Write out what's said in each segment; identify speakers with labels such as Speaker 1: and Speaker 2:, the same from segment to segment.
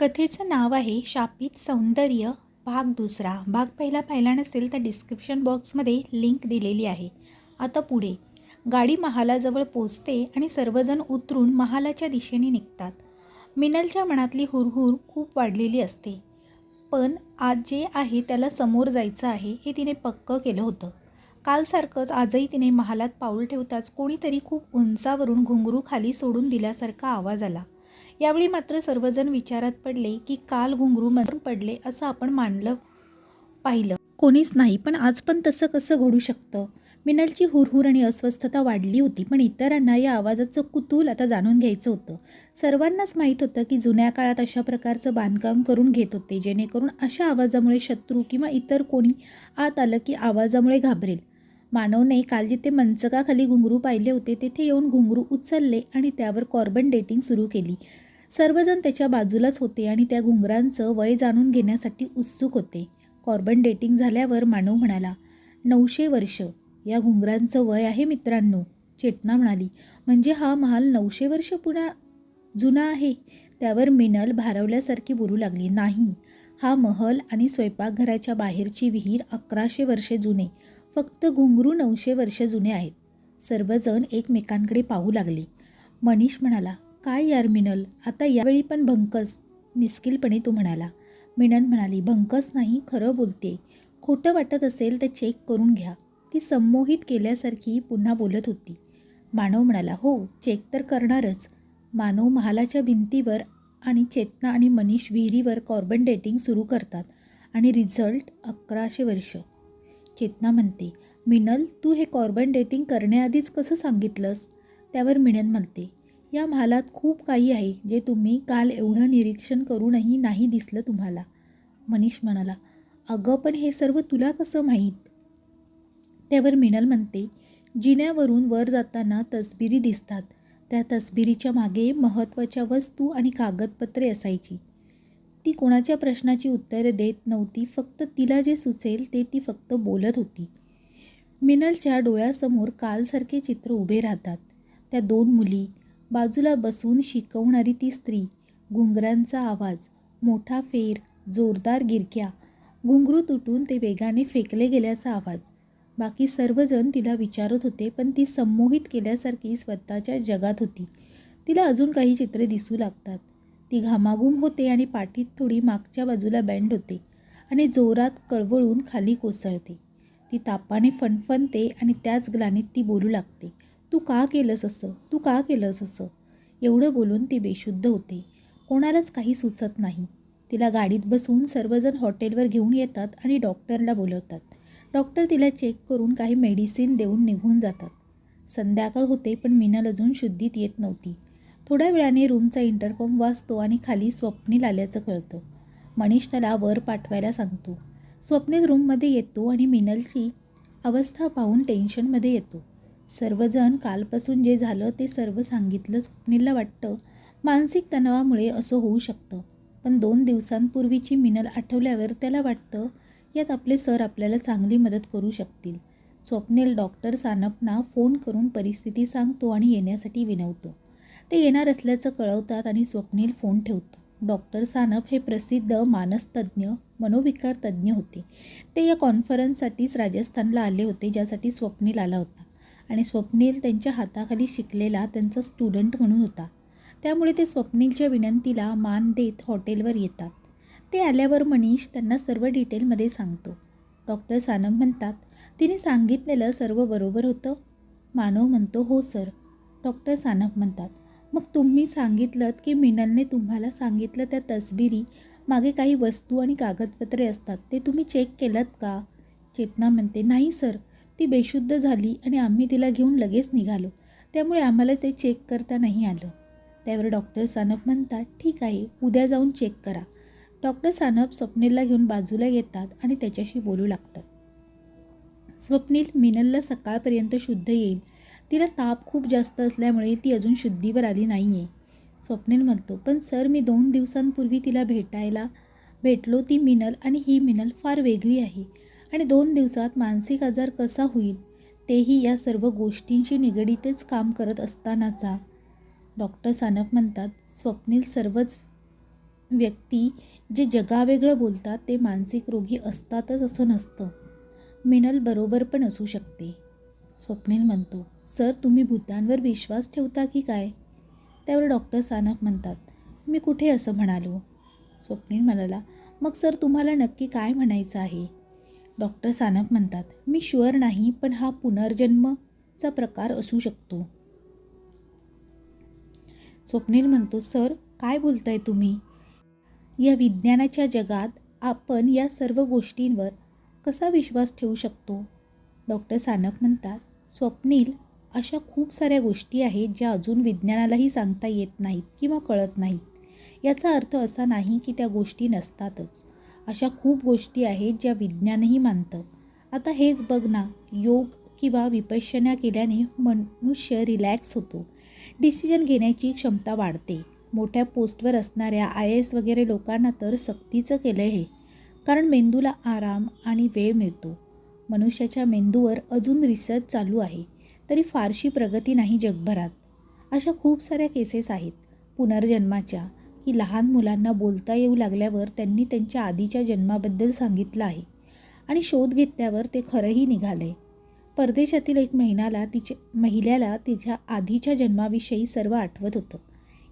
Speaker 1: कथेचं नाव आहे शापित सौंदर्य भाग दुसरा. भाग पहिला पाहिला नसेल तर डिस्क्रिप्शन बॉक्समध्ये लिंक दिलेली आहे. आता पुढे. गाडी महालाजवळ पोचते आणि सर्वजण उतरून महालाच्या दिशेने निघतात. मिनलच्या मनातली हुरहुर खूप वाढलेली असते. पण आज जे आहे त्याला समोर जायचं आहे हे तिने पक्क केलं होतं. कालसारखंच आजही तिने महालात पाऊल ठेवताच कोणीतरी खूप उंचावरून घुंगरू खाली सोडून दिल्यासारखा आवाज आला. यावेळी मात्र सर्वजण विचारात पडले की काल घुंगरू मधून पडले असं आपण मानलं पाहिलं. कोणीच नाही पण आज पण तसं कसं घडू शकतं? मिनलची हुरहुर आणि अस्वस्थता वाढली होती पण इतरांना या आवाजाचं कुतूल आता जाणून घ्यायचं होतं. सर्वांनाच माहीत होतं की जुन्या काळात अशा प्रकारचं बांधकाम करून घेत होते जेणेकरून अशा आवाजामुळे शत्रू किंवा इतर कोणी आत आलं की आवाजामुळे घाबरेल. मानवने काल जिथे मंचकाखाली घुंगरू पाहिले होते तेथे येऊन घुंगरू उचलले आणि त्यावर कॉर्बन डेटिंग सुरू केली. सर्वजण त्याच्या बाजूलाच होते आणि त्या घुंगरांचं वय जाणून घेण्यासाठी उत्सुक होते. कॉर्बन डेटिंग झाल्यावर मानव म्हणाला नऊशे वर्ष. या घुंगरांचं वय आहे मित्रांनो चेतना म्हणाली. म्हणजे हा महाल नऊशे वर्ष पुन्हा जुना आहे. त्यावर मिनल भारवल्यासारखी बोलू लागली. नाही. हा महल आणि स्वयंपाकघराच्या बाहेरची विहीर अकराशे वर्षे जुने. फक्त घुंगरू नऊशे वर्ष जुने आहेत. सर्वजण एकमेकांकडे पाहू लागले. मनीष म्हणाला काय यार मिनल? आता यावेळी पण भंकस मिस्किलपणे तो म्हणाला मिनल म्हणाली भंकस नाही खरं बोलते. खोटं वाटत असेल तर चेक करून घ्या. ती संमोहित केल्यासारखी पुन्हा बोलत होती. मानव म्हणाला हो चेक तर करणारच. मानव महालाच्या भिंतीवर आणि चेतना आणि मनीष विहिरीवर कॉर्बन डेटिंग सुरू करतात आणि रिझल्ट अकराशे वर्ष. चेतना म्हणते मिनल तू हे कॉर्बन डेटिंग करण्याआधीच कसं सांगितलंस? त्यावर मिनल म्हणते या महालात खूप काही आहे जे तुम्ही काल एवढं निरीक्षण करूनही नाही दिसलं तुम्हाला. मनीष म्हणाला अगं पण हे सर्व तुला कसं माहीत? त्यावर मिनल म्हणते जिन्यावरून वर जाताना तसबिरी दिसतात. त्या तसबिरीच्या मागे महत्त्वाच्या वस्तू आणि कागदपत्रे असायची. ती कोणाच्या प्रश्नाची उत्तरे देत नव्हती फक्त तिला जे सुचेल ते ती फक्त बोलत होती. मिनलच्या डोळ्यासमोर कालसारखे चित्र उभे राहतात. त्या दोन मुली बाजूला बसून शिकवणारी ती स्त्री. घुंगरांचा आवाज मोठा फेर जोरदार गिरक्या. घुंगरू तुटून ते वेगाने फेकले गेल्याचा आवाज. बाकी सर्वजण तिला विचारत होते पण ती संमोहित केल्यासारखी स्वतःच्या जगात होती. तिला अजून काही चित्रे दिसू लागतात. ती घामाघूम होते आणि पाठीत थोडी मागच्या बाजूला बँड होते आणि जोरात कळवळून खाली कोसळते. ती तापाने फणफणते आणि त्याच ग्लानीत ती बोलू लागते. तू का केलंस असं? तू का केलंस असं? एवढं बोलून ती बेशुद्ध होते. कोणालाच काही सुचत नाही. तिला गाडीत बसून सर्वजण हॉटेलवर घेऊन येतात आणि डॉक्टरला बोलवतात. डॉक्टर तिला चेक करून काही मेडिसिन देऊन निघून जातात. संध्याकाळ होते पण मिनल अजून शुद्धीत येत नव्हती. थोड्या वेळाने रूमचा इंटरकॉम वाजतो आणि खाली स्वप्नील आल्याचं कळतं. मनीष त्याला वर पाठवायला सांगतो. स्वप्नील रूममध्ये येतो आणि मिनलची अवस्था पाहून टेन्शनमध्ये येतो. सर्वजण कालपासून जे झालं ते सर्व सांगितलं स्वप्नीलला वाटतं. मानसिक तणावामुळे असं होऊ शकतं. पण दोन दिवसांपूर्वीची मिनल आठवल्यावर त्याला वाटतं यात आपले सर आपल्याला चांगली मदत करू शकतील. स्वप्नील डॉक्टर सानपना फोन करून परिस्थिती सांगतो आणि येण्यासाठी विनवतो. ते येणार असल्याचं कळवतात आणि स्वप्नील फोन ठेवतो. डॉक्टर सानप हे प्रसिद्ध मानसतज्ज्ञ मनोविकार तज्ज्ञ होते. ते या कॉन्फरन्ससाठीच राजस्थानला आले होते ज्यासाठी स्वप्नील आला होता. आणि स्वप्नील त्यांच्या हाताखाली शिकलेला त्यांचा स्टुडंट म्हणून होता. त्यामुळे ते स्वप्नीलच्या विनंतीला मान देत हॉटेलवर येतात. ते आल्यावर मनीष त्यांना सर्व डिटेलमध्ये सांगतो. डॉक्टर सानम म्हणतात तिने सांगितलेलं सर्व बरोबर होतं? मानव म्हणतो हो सर. डॉक्टर सानप म्हणतात मग तुम्ही सांगितलं की मिनलने तुम्हाला सांगितलं त्या तसबिरी मागे काही वस्तू आणि कागदपत्रे असतात ते तुम्ही चेक केलं का? चेतना म्हणते नाही सर. ती बेशुद्ध झाली आणि आम्ही तिला घेऊन लगेच निघालो. त्यामुळे आम्हाला ते चेक करता नाही आलं. त्यावर डॉक्टर सानप म्हणतात ठीक आहे उद्या जाऊन चेक करा. डॉक्टर सानप स्वप्नीलला घेऊन बाजूला येतात आणि त्याच्याशी बोलू लागतात. स्वप्नील मिनलला सकाळपर्यंत शुद्ध येईल. तिला ताप खूप जास्त असल्यामुळे ती अजून शुद्धीवर आली नाही आहे स्वप्नील म्हणतो पण सर मी दोन दिवसांपूर्वी तिला भेटायला भेटलो ती मिनल आणि ही मिनल फार वेगळी आहे. आणि दोन दिवसात मानसिक आजार कसा होईल तेही या सर्व गोष्टींशी निगडीतच काम करत असतानाचा. डॉक्टर सानप म्हणतात स्वप्नील सर्वच व्यक्ती जे जगावेगळं बोलतात ते मानसिक रोगी असतातच असं नसतं. मिनल बरोबर पण असू शकते. स्वप्नील म्हणतो सर तुम्ही भूतांवर विश्वास ठेवता की काय? त्यावर डॉक्टर सानप म्हणतात मी कुठे असं म्हणालो? स्वप्नील म्हणाला मग सर तुम्हाला नक्की काय म्हणायचं आहे? डॉक्टर सानप म्हणतात मी शुअर नाही पण हा पुनर्जन्मचा प्रकार असू शकतो. स्वप्नील म्हणतो सर काय बोलताय तुम्ही? या विज्ञानाच्या जगात आपण या सर्व गोष्टींवर कसा विश्वास ठेवू शकतो? डॉक्टर सानप म्हणतात स्वप्नील अशा खूप साऱ्या गोष्टी आहेत ज्या अजून विज्ञानालाही सांगता येत नाहीत किंवा कळत नाहीत. याचा अर्थ असा नाही की त्या गोष्टी नसतातच. अशा खूप गोष्टी आहेत ज्या विज्ञानही मानतं. आता हेच बघ ना योग किंवा विपश्यना केल्याने मनुष्य रिलॅक्स होतो. डिसिजन घेण्याची क्षमता वाढते. मोठ्या पोस्टवर असणाऱ्या आय एस वगैरे लोकांना तर सक्तीचं केलं आहे कारण मेंदूला आराम आणि वेळ मिळतो. मनुष्याच्या मेंदूवर अजून रिसर्च चालू आहे. तरी फारशी प्रगती नाही जगभरात. अशा खूप साऱ्या केसेस आहेत. पुनर्जन्माच्या की लहान मुलांना बोलता येऊ लागल्यावर त्यांनी त्यांच्या आधीच्या जन्माबद्दल सांगितलं आहे. आणि शोध घेतल्यावर ते खरंही निघाले. परदेशातील एक महिन्याला तिच्या महिलेला तिच्या आधीच्या जन्माविषयी सर्व आठवत होतं.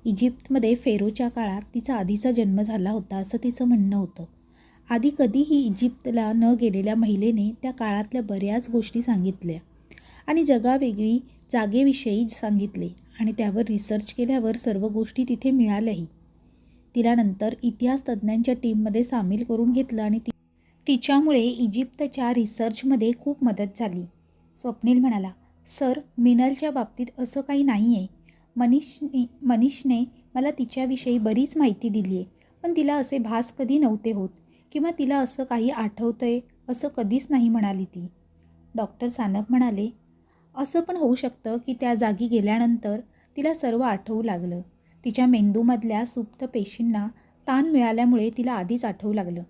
Speaker 1: इजिप्तमध्ये फेरोच्या काळात तिचा आधीचा जन्म झाला होता असं तिचं म्हणणं होतं. आधी कधीही इजिप्तला न गेलेल्या महिलेने त्या काळातल्या बऱ्याच गोष्टी सांगितल्या. आणि जगावेगळी जागेविषयी सांगितले आणि त्यावर रिसर्च केल्यावर सर्व गोष्टी तिथे मिळाल्याही. तिला नंतर इतिहास तज्ज्ञांच्या टीममध्ये सामील करून घेतलं आणि ती तिच्यामुळे इजिप्तच्या रिसर्चमध्ये खूप मदत झाली. स्वप्नील म्हणाला सर मिनलच्या बाबतीत असं काही नाही आहे मनीषने मनीषने मला तिच्याविषयी बरीच माहिती दिली आहे पण तिला असे भास कधी नव्हते होत किंवा तिला असं काही आठवतं आहे असं कधीच नाही म्हणाली ती. डॉक्टर सानप म्हणाले असं पण होऊ शकतं की त्या जागी गेल्यानंतर तिला सर्व आठवू लागलं. तिच्या मेंदूमधल्या सुप्त पेशींना ताण मिळाल्यामुळे तिला आधीच आठवू लागलं.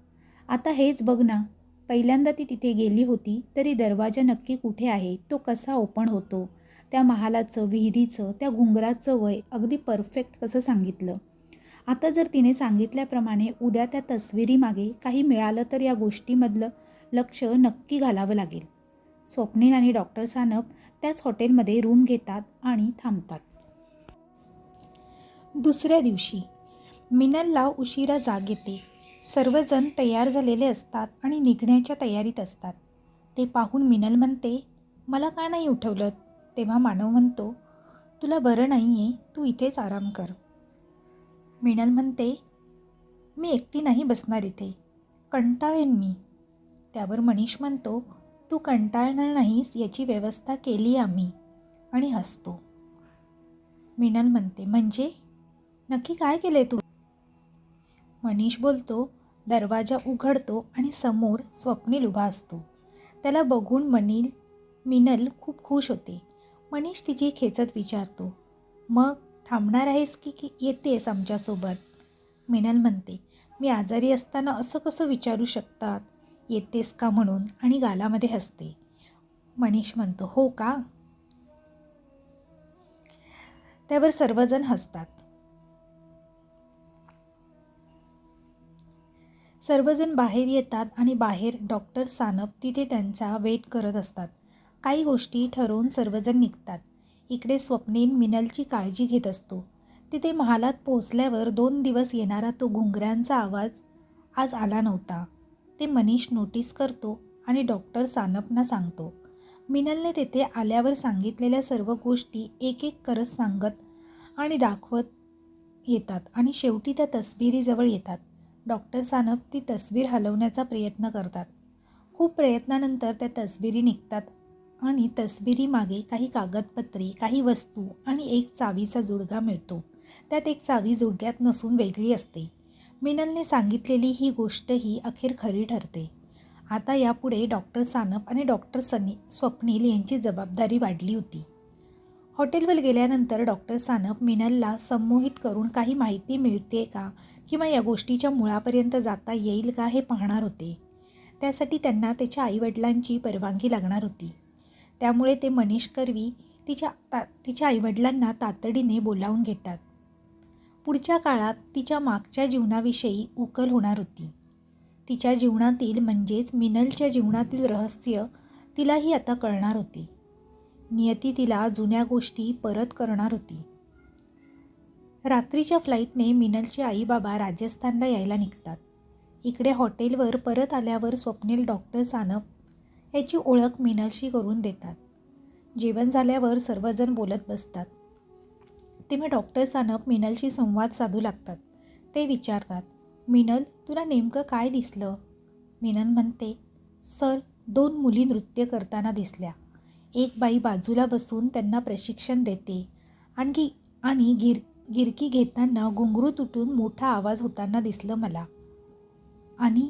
Speaker 1: आता हेच बघ ना पहिल्यांदा ती तिथे गेली होती तरी दरवाजा नक्की कुठे आहे तो कसा ओपन होतो त्या महालाचं विहिरीचं त्या घुंगराचं वय अगदी परफेक्ट कसं सांगितलं. आता जर तिने सांगितल्याप्रमाणे उद्या त्या तस्विरीमागे काही मिळालं तर या गोष्टीमधलं लक्ष नक्की घालावं लागेल. स्वप्नील आणि डॉक्टर सानप त्याच हॉटेलमध्ये रूम घेतात आणि थांबतात. दुसऱ्या दिवशी. मिनलला उशिरा जाग येते. सर्वजण तयार झालेले असतात आणि निघण्याच्या तयारीत असतात. ते पाहून मिनल म्हणते मला का नाही उठवलं तेव्हा मानव म्हणतो तुला बरं नाही आहे तू इथेच आराम कर. मिनल म्हणते मी एकटी नाही बसणार इथे. कंटाळेन मी. त्यावर मनीष म्हणतो तू कंटाळणार नाहीस याची व्यवस्था केली आम्ही. आणि हसतो. मिनल म्हणते म्हणजे? नक्की काय केले तू? मनीष बोलतो दरवाजा उघडतो आणि समोर स्वप्नील उभा असतो. त्याला बघून मनील मिनल खूप खुश होते. मनीष तिची खेचत विचारतो मग थांबणार आहेस की की येतेस आमच्यासोबत? मिनल म्हणते मी आजारी असताना असं कसं विचारू शकतात? येतेस का म्हणून? आणि गालामध्ये हसते. मनीष म्हणतो हो का? त्यावर सर्वजण हसतात. सर्वजण बाहेर येतात आणि बाहेर डॉक्टर सानप तिथे त्यांचा वेट करत असतात. काही गोष्टी ठरवून सर्वजण निघतात. इकडे स्वप्नेन मिनलची काळजी घेत असतो. तिथे महालात पोहोचल्यावर दोन दिवस येणारा तो घुंगऱ्यांचा आवाज आज आला नव्हता. ते मनीष नोटीस करतो आणि डॉक्टर सानपना सांगतो. मिनलने तेथे आल्यावर सांगितलेल्या सर्व गोष्टी एक एक करत सांगत आणि दाखवत येतात आणि शेवटी त्या तस्बिरीजवळ येतात. डॉक्टर सानप ती तस्वीर हलवण्याचा प्रयत्न करतात. खूप प्रयत्नानंतर त्या तस्बिरी निघतात आणि तस्बिरीमागे काही कागदपत्रे काही वस्तू आणि एक चावीचा जुडगा मिळतो. त्यात एक चावी जुडग्यात नसून वेगळी असते. मिनलने सांगितलेली ही गोष्ट ही अखेर खरी ठरते. आता यापुढे डॉक्टर सानप आणि डॉक्टर सनी स्वप्नील यांची जबाबदारी वाढली होती. हॉटेलवर गेल्यानंतर डॉक्टर सानप मिनलला संमोहित करून काही माहिती मिळते का? किंवा या गोष्टीच्या मुळापर्यंत जाता येईल का हे पाहणार होते. त्यासाठी त्यांना त्याच्या आईवडिलांची परवानगी लागणार होती. त्यामुळे ते मनीष कर्वी तिच्या ता तिच्या आईवडिलांना तातडीने बोलावून घेतात. पुढच्या काळात तिच्या मागच्या जीवनाविषयी उकल होणार होती. तिच्या जीवनातील म्हणजेच मिनलच्या जीवनातील रहस्य तिलाही आता कळणार होते. नियती तिला जुन्या गोष्टी परत करणार होती. रात्रीच्या फ्लाईटने मिनलचे आईबाबा राजस्थानला यायला निघतात. इकडे हॉटेलवर परत आल्यावर स्वप्नील डॉक्टर सानप याची ओळख मिनलशी करून देतात. जेवण झाल्यावर सर्वजण बोलत बसतात. तेव्हा डॉक्टर सानप मिनलशी संवाद साधू लागतात. ते विचारतात मिनल तुला नेमकं काय दिसलं? मिनल म्हणते सर दोन मुली नृत्य करताना दिसल्या. एक बाई बाजूला बसून त्यांना प्रशिक्षण देते. आणखी आणि गिर गिरकी घेताना घुंगरू तुटून मोठा आवाज होताना दिसलं मला. आणि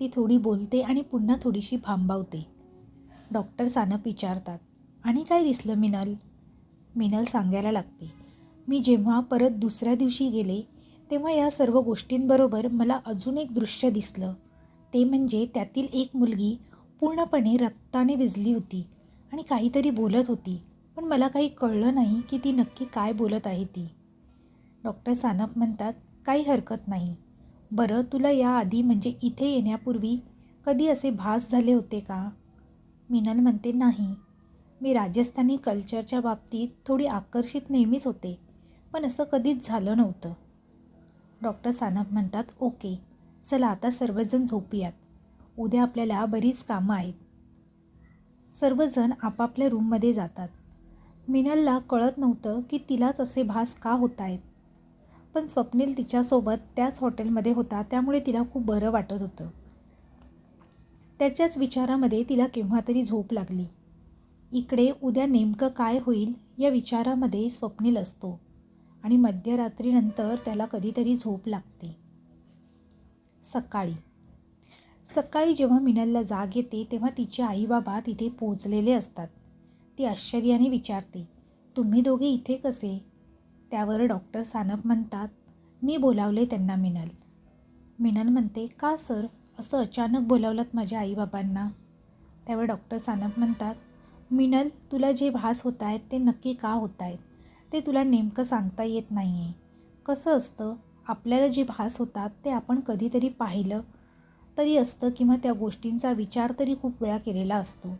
Speaker 1: ती थोडी बोलते आणि पुन्हा थोडीशी भांबावते. डॉक्टर सानप विचारतात आणि काय दिसलं मिनल? मिनल सांगायला लागते मी जेव्हा परत दुसऱ्या दिवशी गेले तेव्हा या सर्व गोष्टींबरोबर मला अजून एक दृश्य दिसलं. ते म्हणजे त्यातील एक मुलगी पूर्णपणे रक्ताने भिजली होती. आणि काहीतरी बोलत होती. पण मला काही कळलं नाही की ती नक्की काय बोलत आहे ती. डॉक्टर सानप म्हणतात काही हरकत नाही. बरं तुला याआधी म्हणजे इथे येण्यापूर्वी कधी असे भास झाले होते का? मिनल म्हणते नाही. मी राजस्थानी कल्चरच्या बाबतीत थोडी आकर्षित नेहमीच होते पण असं कधीच झालं नव्हतं. डॉक्टर सानप म्हणतात ओके. चला आता सर्वजण झोपूयात. उद्या आपल्याला बरीच कामं आहेत. सर्वजण आपापल्या रूममध्ये जातात. मिनलला कळत नव्हतं की तिलाच असे भास का होत आहेत पण स्वप्नील तिच्यासोबत त्याच हॉटेलमध्ये होता त्यामुळे तिला खूप बरं वाटत होतं. त्याच्याच विचारामध्ये तिला केव्हा तरी झोप लागली. इकडे उद्या नेमकं काय होईल या विचारामध्ये स्वप्नील असतो आणि मध्यरात्रीनंतर त्याला कधीतरी झोप लागते. सकाळी सकाळी जेव्हा मिनलला जाग येते तेव्हा तिचे आईबाबा तिथे पोचलेले असतात. ती आश्चर्याने विचारते तुम्ही दोघे इथे कसे? त्यावर डॉक्टर सानप म्हणतात मी बोलावले त्यांना मिनल. मिनल म्हणते का सर? असं अचानक बोलावलं माझ्या आईबाबांना. त्यावर डॉक्टर सानप म्हणतात मिनल तुला जे भास होत आहेत ते नक्की का होत आहेत ते तुला नेमकं सांगता येत नाही आहे कसं असतं? आपल्याला जे भास होतात ते आपण कधीतरी पाहिलं तरी असतं किंवा त्या गोष्टींचा विचार तरी खूप वेळा केलेला असतो.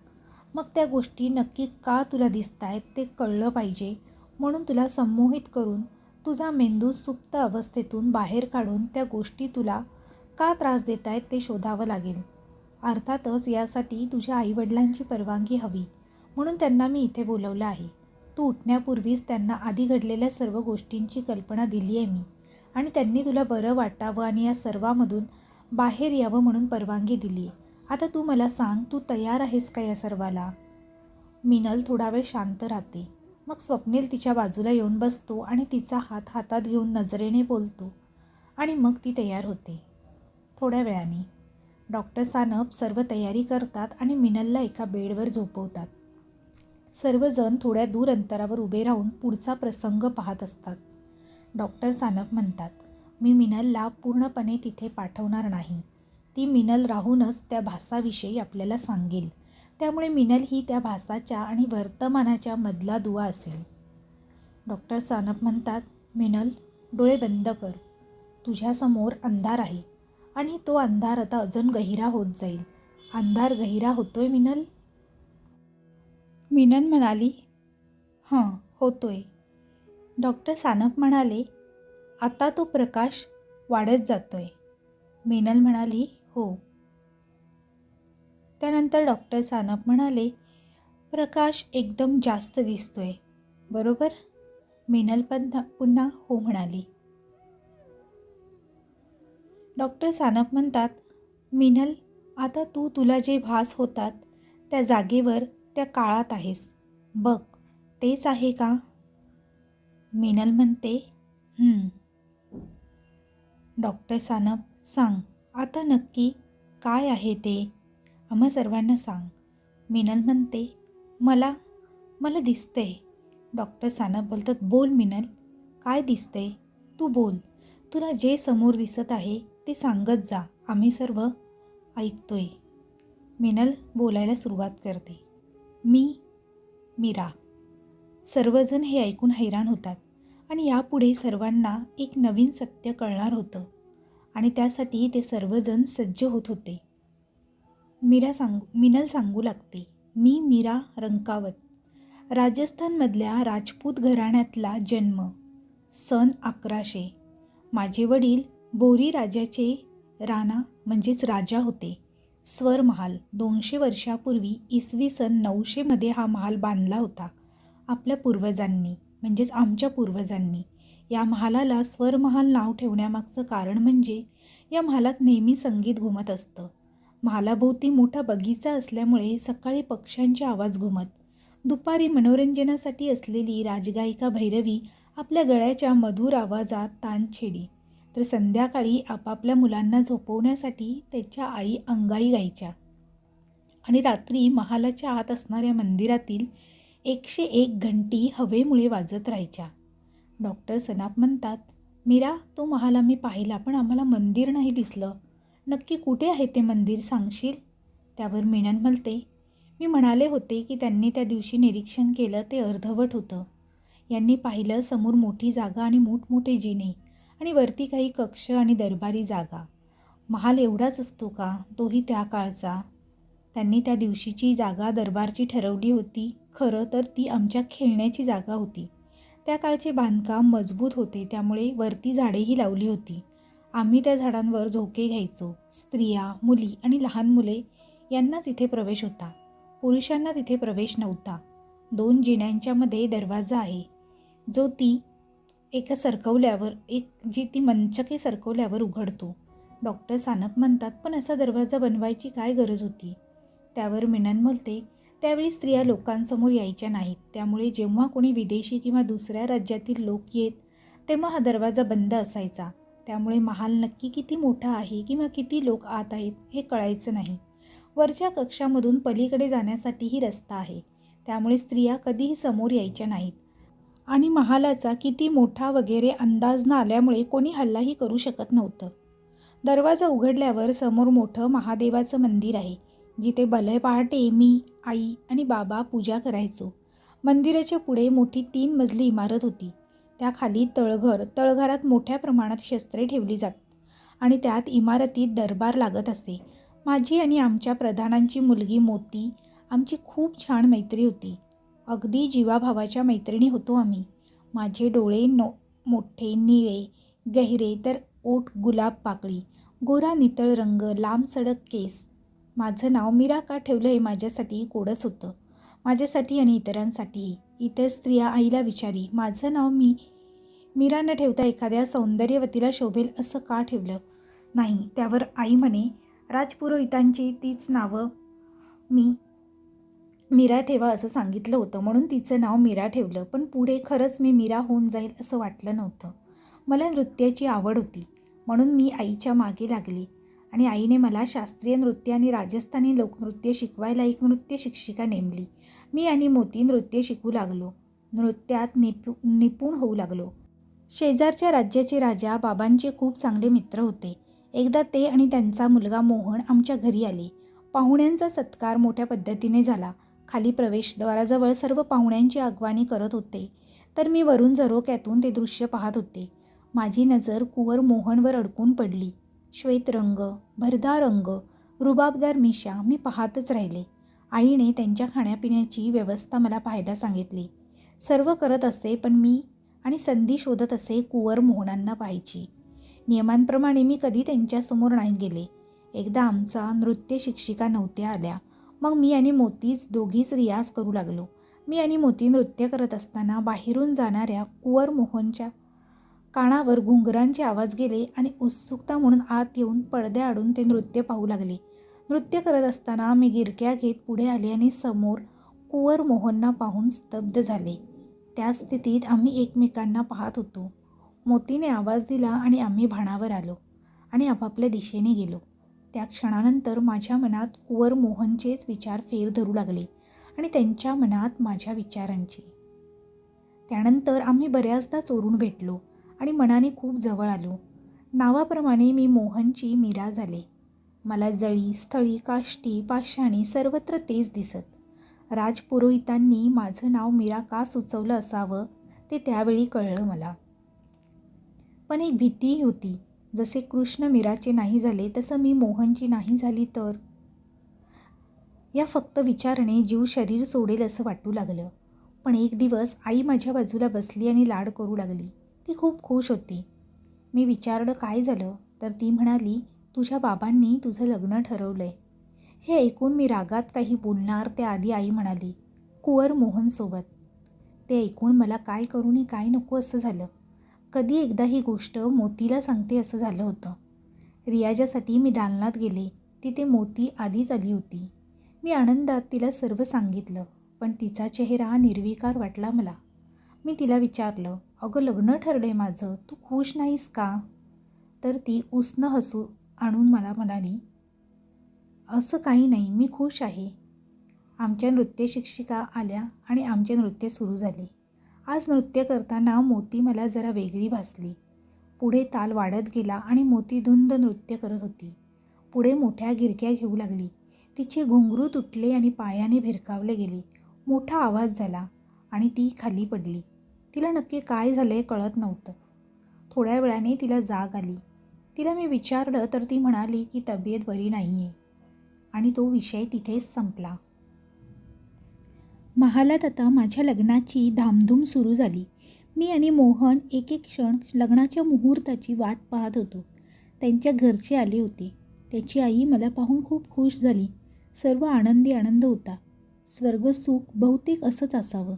Speaker 1: मग त्या गोष्टी नक्की का तुला दिसत आहेत ते कळलं पाहिजे. म्हणून तुला संमोहित करून तुझा मेंदू सुप्त अवस्थेतून बाहेर काढून त्या गोष्टी तुला का त्रास देत आहेत ते शोधावं लागेल. अर्थातच यासाठी तुझ्या आईवडिलांची परवानगी हवी. म्हणून त्यांना मी इथे बोलवलं आहे. तू उठण्यापूर्वीच त्यांना आधी घडलेल्या सर्व गोष्टींची कल्पना दिली आहे मी. आणि त्यांनी तुला बरं वाटावं आणि या सर्वामधून बाहेर यावं म्हणून परवानगी दिली. आता तू मला सांग तू तयार आहेस का या सर्वाला? मिनल थोडा वेळ शांत राहते. मग स्वप्नील तिच्या बाजूला येऊन बसतो आणि तिचा हात हातात घेऊन नजरेने बोलतो. आणि मग ती तयार होते. थोड्या वेळाने. डॉक्टर सानप सर्व तयारी करतात आणि मिनलला एका बेडवर झोपवतात. सर्वजण थोड्या दूर अंतरावर उभे राहून पुढचा प्रसंग पाहत असतात. डॉक्टर सानप म्हणतात मी मिनलला पूर्णपणे तिथे पाठवणार नाही. ती मिनल राहूनच त्या भासाविषयी आपल्याला सांगेल. त्यामुळे मिनल ही त्या भासाच्या आणि वर्तमानाच्या मधला दुवा असेल. डॉक्टर सानप म्हणतात मिनल डोळे बंद कर. तुझ्यासमोर अंधार आहे आणि तो अंधार आता अजून गहिरा होत जाईल. अंधार गहिरा होतोय मिनल? मिनल म्हणाली हां होतोय. डॉक्टर सानप म्हणाले आता तो प्रकाश वाढत जातोय. मिनल म्हणाली हो. त्यानंतर डॉक्टर सानप म्हणाले प्रकाश एकदम जास्त दिसतोय. बरोबर? मेनल पण पुन्हा हो म्हणाली. डॉक्टर सानप म्हणतात मिनल आता तू तुला जे भास होतात त्या जागेवर त्या काळात आहेस. बघ तेच आहे का? मिनल म्हणते डॉक्टर सानप सांग आता नक्की काय आहे ते? आम्हा सर्वांना सांग. मिनल म्हणते मला मला दिसतंय. डॉक्टर सानप बोलतात बोल मिनल काय दिसतंय? तू बोल. तुला जे समोर दिसत आहे ते सांगत जा. आम्ही सर्व ऐकतोय. मिनल बोलायला सुरुवात करते. मी मीरा. सर्वजण हे ऐकून हैराण होतात. आणि यापुढे सर्वांना एक नवीन सत्य कळणार होतं आणि त्यासाठी ते सर्वजण सज्ज होत होते. मीरा सांगू मिनल सांगू लागते मी मीरा रंकावत. राजस्थानमधल्या राजपूत घराण्यातला जन्म सन अकराशे. माझे वडील बोरी राजाचे राणा म्हणजेच राजा होते. स्वर महाल दोनशे वर्षापूर्वी इसवी सन नऊशेमध्ये हा महाल बांधला होता आपल्या पूर्वजांनी. म्हणजेच आमच्या पूर्वजांनी. या महालाला स्वर महाल नाव ठेवण्यामागचं कारण म्हणजे या महालात नेहमी संगीत घुमत असतं. महालाभोवती मोठा बगीचा असल्यामुळे सकाळी पक्ष्यांचे आवाज घुमत. दुपारी मनोरंजनासाठी असलेली राजगायिका भैरवी आपल्या गळ्याच्या मधुर आवाजात तान छेडी. तर संध्याकाळी आपापल्या मुलांना झोपवण्यासाठी त्याच्या आई अंगाई गायच्या आणि रात्री महालाच्या आत असणाऱ्या मंदिरातील एकशे एक घंटी हवेमुळे वाजत राहायच्या. डॉक्टर सनाप म्हणतात मीरा तो महाला मी पाहिला पण आम्हाला मंदिर नाही दिसलं. नक्की कुठे आहे ते मंदिर सांगशील? त्यावर मीनन म्हणते मी म्हणाले होते की त्यांनी त्या दिवशी निरीक्षण केलं ते अर्धवट होतं. यांनी पाहिलं समोर मोठी जागा आणि मोठमोठे जिने आणि वरती काही कक्ष आणि दरबारी जागा. महाल एवढाच असतो का? तोही त्या काळचा. त्यांनी त्या दिवशीची जागा दरबारची ठरवली होती. खरं तर ती आमच्या खेळण्याची जागा होती. त्या काळचे बांधकाम मजबूत होते त्यामुळे वरती झाडेही लावली होती. आम्ही त्या झाडांवर झोके घ्यायचो. स्त्रिया मुली आणि लहान मुले यांनाच इथे प्रवेश होता. पुरुषांना तिथे प्रवेश नव्हता. दोन जिन्यांच्यामध्ये दरवाजा आहे. जो ती एका सरकवल्यावर एक जी ती मंचके सरकवल्यावर उघडतो. डॉक्टर सानप म्हणतात पण असा दरवाजा बनवायची काय गरज होती? त्यावर मिनन बोलते त्यावेळी स्त्रिया लोकांसमोर यायच्या नाहीत. त्यामुळे जेव्हा कोणी विदेशी किंवा दुसऱ्या राज्यातील लोक येत तेव्हा हा दरवाजा बंद असायचा. त्यामुळे महाल नक्की किती मोठा आहे किंवा किती लोक आत आहेत हे कळायचं नाही. वरच्या कक्षामधून पलीकडे जाण्यासाठीही रस्ता आहे. त्यामुळे स्त्रिया कधीही समोर यायच्या नाहीत. आणि महालाचा किती मोठा वगैरे अंदाज न आल्यामुळे कोणी हल्लाही करू शकत नव्हतं. दरवाजा उघडल्यावर समोर मोठं महादेवाचं मंदिर आहे. जिथे भले पहाटे मी आई आणि बाबा पूजा करायचो. मंदिराच्या पुढे मोठी तीन मजली इमारत होती. त्याखाली तळघर तळघरात मोठ्या प्रमाणात शस्त्रे ठेवली जात आणि त्यात इमारतीत दरबार लागत असे. माझी आणि आमच्या प्रधानांची मुलगी मोती आमची खूप छान मैत्री होती. अगदी जीवाभावाच्या मैत्रिणी होतो आम्ही. माझे डोळे नो मोठे निळे गहिरे तर ओठ गुलाब पाकळी गोरा नितळ रंग लांब सडक केस माझं नाव मीरा का ठेवलं हे माझ्यासाठी कोडच होतं. माझ्यासाठी आणि इतरांसाठीही इतर स्त्रिया आईला विचारी माझं नाव मी मीरा न ठेवता एखाद्या सौंदर्यवतीला शोभेल असं का ठेवलं नाही त्यावर आई म्हणे राजपुरोहितांची तीच नावं मी मीरा ठेवा असं सांगितलं होतं. म्हणून तिचं नाव मीरा ठेवलं. पण पुढे खरंच मी मीरा होऊन जाईल असं वाटलं नव्हतं. मला नृत्याची आवड होती. म्हणून मी आईच्या मागे लागली. आणि आईने मला शास्त्रीय नृत्य आणि राजस्थानी लोकनृत्य शिकवायला एक नृत्य शिक्षिका नेमली. मी आणि मोती नृत्य शिकू लागलो. नृत्यात निपु निपुण होऊ लागलो. शेजारच्या राज्याचे राजा बाबांचे खूप चांगले मित्र होते. एकदा ते आणि त्यांचा मुलगा मोहन आमच्या घरी आले. पाहुण्यांचा सत्कार मोठ्या पद्धतीने झाला. खाली प्रवेशद्वाराजवळ सर्व पाहुण्यांची अगवानी करत होते. तर मी वरून झरोक्यातून ते दृश्य पाहत होते. माझी नजर कुवर मोहनवर अडकून पडली. श्वेत रंग भरदार रंग रुबाबदार मिशा मी पाहतच राहिले. आईने त्यांच्या खाण्यापिण्याची व्यवस्था मला पाहायला सांगितली. सर्व करत असे पण मी आणि संधी शोधत असे कुवर मोहनांना पाहायची. नियमांप्रमाणे मी कधी त्यांच्यासमोर नाही गेले. एकदा आमचा नृत्य शिक्षिका नव्हत्या आल्या. मग मी आणि मोतीच दोघीच रियाज करू लागलो. मी आणि मोती नृत्य करत असताना बाहेरून जाणाऱ्या कुवर मोहनच्या कानावर घुंगरांचे आवाज गेले आणि उत्सुकता म्हणून आत येऊन पडद्याआडून ते नृत्य पाहू लागले. नृत्य करत असताना मी गिरक्या घेत पुढे आले आणि समोर कुवर मोहनना पाहून स्तब्ध झाले. त्या स्थितीत आम्ही एकमेकांना पाहत होतो. मोतीने आवाज दिला आणि आम्ही भाणावर आलो आणि आपापल्या दिशेने गेलो. त्या क्षणानंतर माझ्या मनात कुवर मोहनचेच विचार फेर धरू लागले आणि त्यांच्या मनात माझ्या विचारांचे. त्यानंतर आम्ही बऱ्याचदा चोरून भेटलो. आणि मनाने खूप जवळ आलो. नावाप्रमाणे मी मोहनची मीरा झाले मला जळी स्थळी काष्टी पाषाणी सर्वत्र तेच दिसत. राजपुरोहितांनी माझं नाव मीरा का सुचवलं असावं ते त्यावेळी कळलं मला. पण एक भीतीही होती. जसे कृष्ण मीराचे नाही झाले तसं मी मोहनची नाही झाली तर? या फक्त विचारणे जीव शरीर सोडेल असं वाटू लागलं. पण एक दिवस आई माझ्या बाजूला बसली आणि लाड करू लागली. ती खूप खुश होती. मी विचारलं काय झालं तर ती म्हणाली तुझ्या बाबांनी तुझं लग्न ठरवलं आहे हे ऐकून मी रागात काही बोलणार त्याआधी आई म्हणाली कुंवर मोहनसोबत ते ऐकून मला काय करू आणि काय नको असं झालं. कधी एकदा ही गोष्ट मोतीला सांगते असं झालं होतं. रियाजासाठी मी दालनात गेले तिथे मोती आधीच आली होती. मी आनंदात तिला सर्व सांगितलं पण तिचा चेहरा निर्विकार वाटला मला. मी तिला विचारलं अगं लग्न ठरलं आहे माझं तू खुश नाहीस का? तर ती उसनं हसू आणून मला म्हणाली असं काही नाही मी खुश आहे. आमच्या नृत्य शिक्षिका आल्या आणि आमचे नृत्य सुरू झाले. आज नृत्य करताना मोती मला जरा वेगळी भासली. पुढे ताल वाढत गेला आणि मोती धुंद नृत्य करत होती. पुढे मोठ्या गिरक्या घेऊ लागली. तिचे घुंगरू तुटले आणि पायाने भिरकावले गेले. मोठा आवाज झाला आणि ती खाली पडली. तिला नक्की काय झालं कळत नव्हतं. थोड्या वेळाने तिला जाग आली. तिला मी विचारलं तर ती म्हणाली की तब्येत बरी नाही आहे आणि तो विषय तिथेच संपला. महालात आता माझ्या लग्नाची धामधूम सुरू झाली. मी आणि मोहन एक एक क्षण लग्नाच्या मुहूर्ताची वाट पाहत होतो. त्यांच्या घरचे आले होते. त्याची आई मला पाहून खूप खुश झाली. सर्व आनंदी आनंद होता. स्वर्गसुख बहुतेक असंच असावं.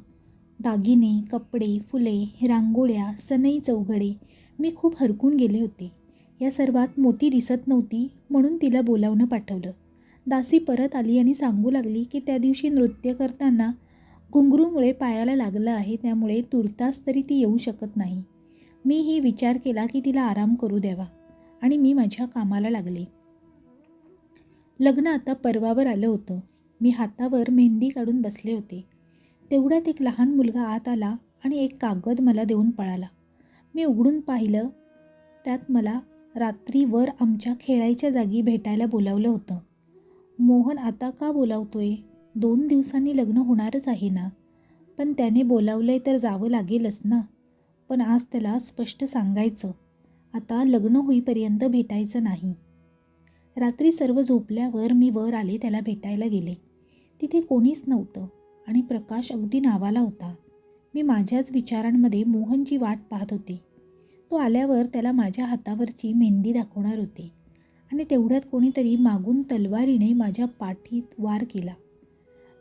Speaker 1: दागिने कपडे फुले रांगोळ्या सनई चौघडे. मी खूप हरकून गेले होते. या सर्वात मोती दिसत नव्हती म्हणून तिला बोलावणं पाठवलं. दासी परत आली आणि सांगू लागली की त्या दिवशी नृत्य करताना घुंगरूमुळे पायाला लागलं आहे त्यामुळे तुर्तास तरी ती येऊ शकत नाही. मी ही विचार केला की तिला आराम करू द्यावा आणि मी माझ्या कामाला लागले. लग्न आता परवावर आलं होतं. मी हातावर मेहंदी काढून बसले होते. तेवढ्यात एक लहान मुलगा आत आला आणि एक कागद मला देऊन पळाला. मी उघडून पाहिलं त्यात मला रात्रीवर आमच्या खेळायच्या जागी भेटायला बोलावलं होतं. मोहन आता का बोलावतोय? दोन दिवसांनी लग्न होणारच आहे ना? पण त्याने बोलावलं आहे तर जावं लागेलच ना? पण आज त्याला स्पष्ट सांगायचं आता लग्न होईपर्यंत भेटायचं नाही. रात्री सर्व झोपल्यावर मी वर आले त्याला भेटायला गेले. तिथे कोणीच नव्हतं. आणि प्रकाश अगदी नावाला होता. मी माझ्याच विचारांमध्ये मोहनची वाट पाहत होते. तो आल्यावर त्याला माझ्या हातावरची मेहंदी दाखवणार होते आणि तेवढ्यात कोणीतरी मागून तलवारीने माझ्या पाठीत वार केला.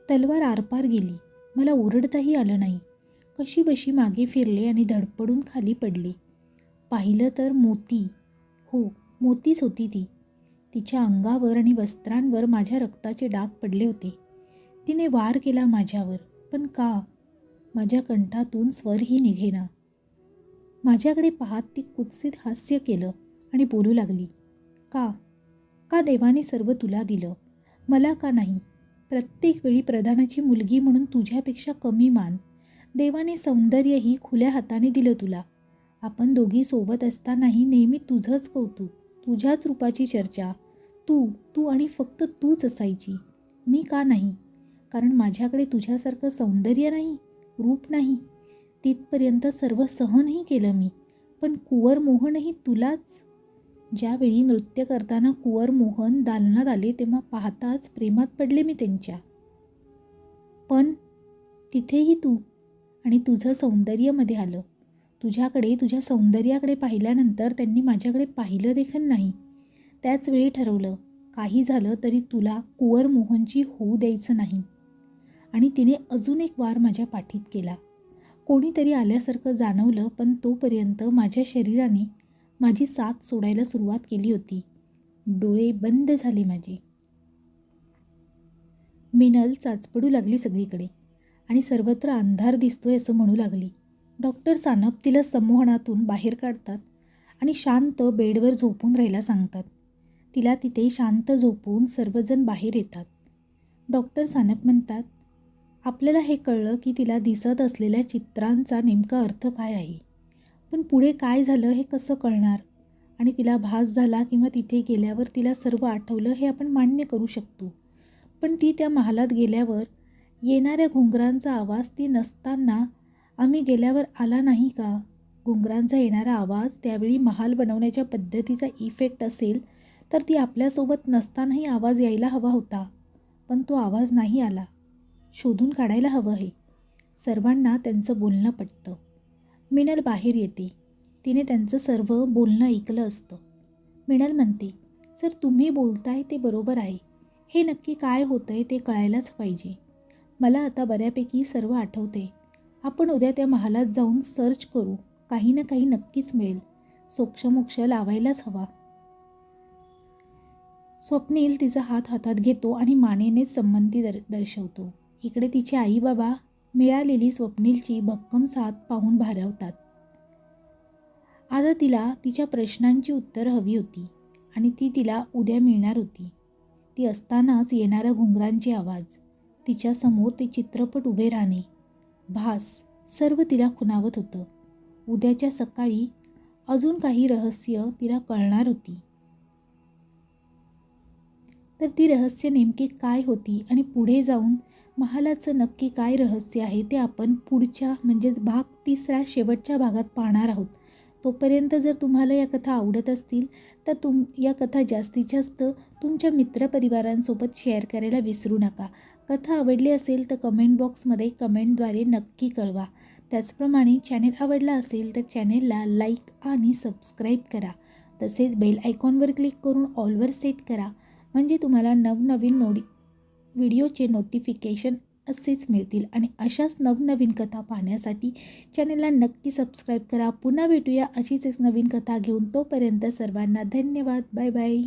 Speaker 1: तलवार आरपार गेली. मला ओरडताही आलं नाही. कशी बशी मागे फिरले आणि धडपडून खाली पडले. पाहिलं तर मोती. हो मोतीच होती ती. तिच्या अंगावर आणि वस्त्रांवर माझ्या रक्ताचे डाग पडले होते. तिने वार केला माझ्यावर पण का? माझ्या कंठातून स्वरही निघेना. माझ्याकडे पाहत ती कुत्सित हास्य केलं आणि बोलू लागली का? का देवाने सर्व तुला दिलं? मला का नाही? प्रत्येक वेळी प्रधानाची मुलगी म्हणून तुझ्यापेक्षा कमी मान. देवाने सौंदर्यही खुल्या हाताने दिलं तुला. आपण दोघी सोबत असतानाही नेहमी तुझंच कौतुक तुझ्याच रूपाची चर्चा. तू तू आणि फक्त तूच असायची. मी का नाही? कारण माझ्याकडे तुझ्यासारखं सौंदर्य नाही रूप नाही. तिथपर्यंत सर्व सहनही केलं मी. पण कुंवर मोहनही तुलाच. ज्यावेळी नृत्य करताना कुंवर मोहन दालनात आले तेव्हा पाहताच प्रेमात पडले मी त्यांच्या. पण तिथेही तू आणि तुझं सौंदर्यमध्ये आलं. तुझ्याकडे तुझ्या सौंदर्याकडे पाहिल्यानंतर त्यांनी माझ्याकडे पाहिलं देखील नाही. त्याच वेळी ठरवलं काही झालं तरी तुला कुंवर मोहनची होऊ द्यायचं नाही. आणि तिने अजून एक वार माझ्या पाठीत केला. कोणीतरी आल्यासारखं जाणवलं पण तोपर्यंत माझ्या शरीराने माझी साथ सोडायला सुरुवात केली होती. डोळे बंद झाले माझे. मिनल चाचपडू लागली सगळीकडे आणि सर्वत्र अंधार दिसतोय असं म्हणू लागली. डॉक्टर सानप तिला संमोहनातून बाहेर काढतात आणि शांत बेडवर झोपून राहायला सांगतात. तिला तिथे शांत झोपून सर्वजण बाहेर येतात. डॉक्टर सानप म्हणतात आपल्याला हे कळलं की तिला दिसत असलेल्या चित्रांचा नेमका अर्थ काय आहे? पण पुढे काय झालं हे कसं कळणार? आणि तिला भास झाला किंवा तिथे गेल्यावर तिला सर्व आठवलं हे आपण मान्य करू शकतो. पण ती त्या महालात गेल्यावर येणाऱ्या घुंगरांचा आवाज ती नसताना आम्ही गेल्यावर आला नाही का? घुंगरांचा येणारा आवाज त्यावेळी महाल बनवण्याच्या पद्धतीचा इफेक्ट असेल तर ती आपल्यासोबत नसतानाही आवाज यायला हवा होता. पण तो आवाज नाही आला. शोधून काढायला हवं हे. सर्वांना त्यांचं बोलणं पटतं. मिनल बाहेर येते. तिने त्यांचं सर्व बोलणं ऐकलं असतं. मिनल म्हणते सर तुम्ही बोलताय ते बरोबर आहे. हे नक्की काय होतं आहे ते कळायलाच पाहिजे. मला आता बऱ्यापैकी सर्व आठवते. आपण उद्या त्या महालात जाऊन सर्च करू. काही ना काही नक्कीच मिळेल. सोक्षमोक्ष लावायलाच हवा. स्वप्नील तिचा हात हातात घेतो आणि मानेनेच संबंधी दर दर्शवतो. इकडे तिचे आई बाबा मिळालेली स्वप्नीलची भक्कम साथ पाहून भारावतात. आता तिला तिच्या प्रश्नांची उत्तर हवी होती आणि ती तिला उद्या मिळणार होती. ती असतानाच येणारा घुंगरांचे आवाज तिच्यासमोर ते चित्रपट उभे राहणे भास सर्व तिला खुणावत होतं. उद्याच्या सकाळी अजून काही रहस्य तिला कळणार होती. तर ती रहस्य नेमकी काय होती आणि पुढे जाऊन महालाचं नक्की काय रहस्य आहे ते आपण पुढच्या म्हणजेच भाग तिसऱ्या शेवटच्या भागात पाहणार आहोत. तोपर्यंत जर तुम्हाला या कथा आवडत असतील तर तुम या कथा जास्तीत जास्त तुमच्या मित्रपरिवारांसोबत शेअर करायला विसरू नका. कथा आवडली असेल तर कमेंट बॉक्समध्ये कमेंटद्वारे नक्की कळवा. त्याचप्रमाणे चॅनेल आवडला असेल तर चॅनेलला लाईक आणि सबस्क्राईब करा. तसेच बेल आयकॉनवर क्लिक करून ऑलवर सेट करा. म्हणजे तुम्हाला नवनवीन नोडी व्हिडिओचे नोटिफिकेशन असेच मिळतील आणि अशाच नवनवीन कथा पाहण्यासाठी चॅनलला नक्की सबस्क्राईब करा. पुन्हा भेटूया अशीच एक नवीन कथा घेऊन तोपर्यंत सर्वांना धन्यवाद. Bye bye.